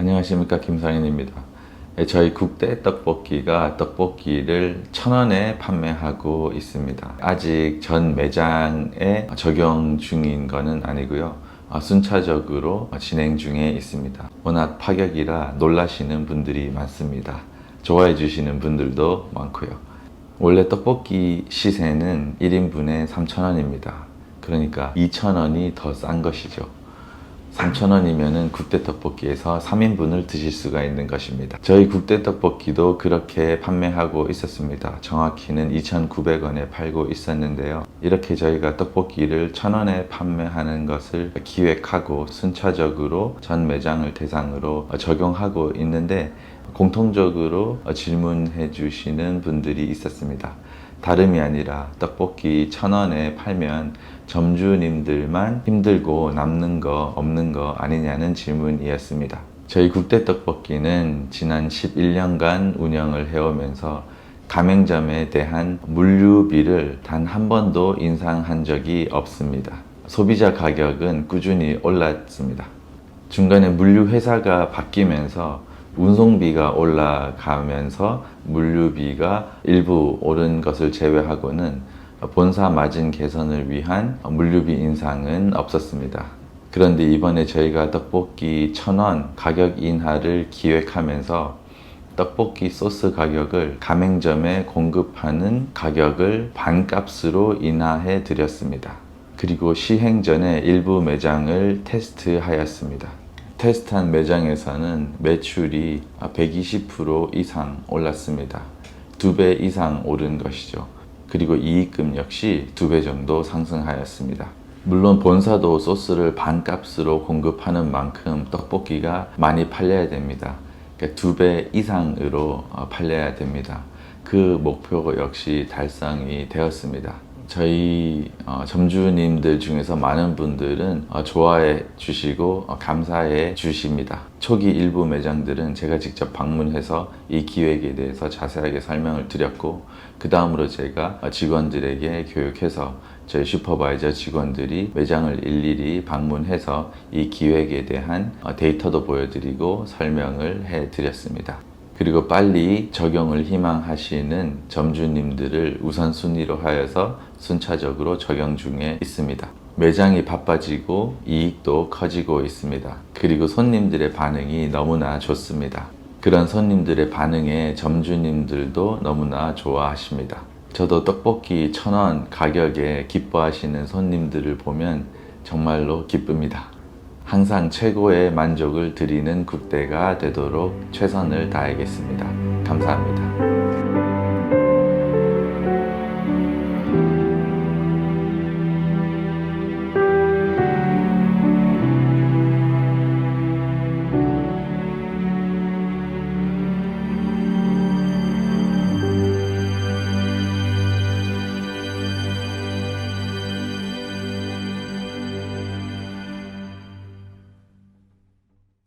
안녕하십니까 김상현입니다. 예, 저희 국대 떡볶이가 떡볶이를 천 원에 판매하고 있습니다. 아직 전 매장에 적용 중인 거는 아니고요. 아, 순차적으로 진행 중에 있습니다. 워낙 파격이라 놀라시는 분들이 많습니다. 좋아해 주시는 분들도 많고요. 원래 떡볶이 시세는 1인분에 3,000원입니다. 그러니까 2,000원이 더 싼 것이죠. 3,000원이면은 국대 떡볶이에서 3인분을 드실 수가 있는 것입니다. 저희 국대 떡볶이도 그렇게 판매하고 있었습니다. 정확히는 2,900원에 팔고 있었는데요. 이렇게 저희가 떡볶이를 1,000원에 판매하는 것을 기획하고 순차적으로 전 매장을 대상으로 적용하고 있는데 공통적으로 질문해 주시는 분들이 있었습니다. 다름이 아니라 떡볶이 천 원에 팔면 점주님들만 힘들고 남는 거 없는 거 아니냐는 질문이었습니다. 저희 국대 떡볶이는 지난 11년간 운영을 해오면서 가맹점에 대한 물류비를 단 한 번도 인상한 적이 없습니다. 소비자 가격은 꾸준히 올랐습니다. 중간에 물류 회사가 바뀌면서 운송비가 올라가면서 물류비가 일부 오른 것을 제외하고는 본사 마진 개선을 위한 물류비 인상은 없었습니다. 그런데 이번에 저희가 떡볶이 천원 가격 인하를 기획하면서 떡볶이 소스 가격을 가맹점에 공급하는 가격을 반값으로 인하해 드렸습니다. 그리고 시행 전에 일부 매장을 테스트하였습니다. 테스트한 매장에서는 매출이 120% 이상 올랐습니다. 두 배 이상 오른 것이죠. 그리고 이익금 역시 두 배 정도 상승하였습니다. 물론 본사도 소스를 반값으로 공급하는 만큼 떡볶이가 많이 팔려야 됩니다. 두배 이상으로 어, 팔려야 됩니다. 그 목표 역시 달성이 되었습니다. 저희 어, 점주님들 중에서 많은 분들은 어, 좋아해 주시고 어, 감사해 주십니다. 초기 일부 매장들은 제가 직접 방문해서 이 기획에 대해서 자세하게 설명을 드렸고 그 다음으로 제가 어, 직원들에게 교육해서 저희 슈퍼바이저 직원들이 매장을 일일이 방문해서 이 기획에 대한 어, 데이터도 보여드리고 설명을 해드렸습니다. 그리고 빨리 적용을 희망하시는 점주님들을 우선순위로 하여서 순차적으로 적용 중에 있습니다. 매장이 바빠지고 이익도 커지고 있습니다. 그리고 손님들의 반응이 너무나 좋습니다. 그런 손님들의 반응에 점주님들도 너무나 좋아하십니다. 저도 떡볶이 천 원 가격에 기뻐하시는 손님들을 보면 정말로 기쁩니다. 항상 최고의 만족을 드리는 국대가 되도록 최선을 다하겠습니다. 감사합니다.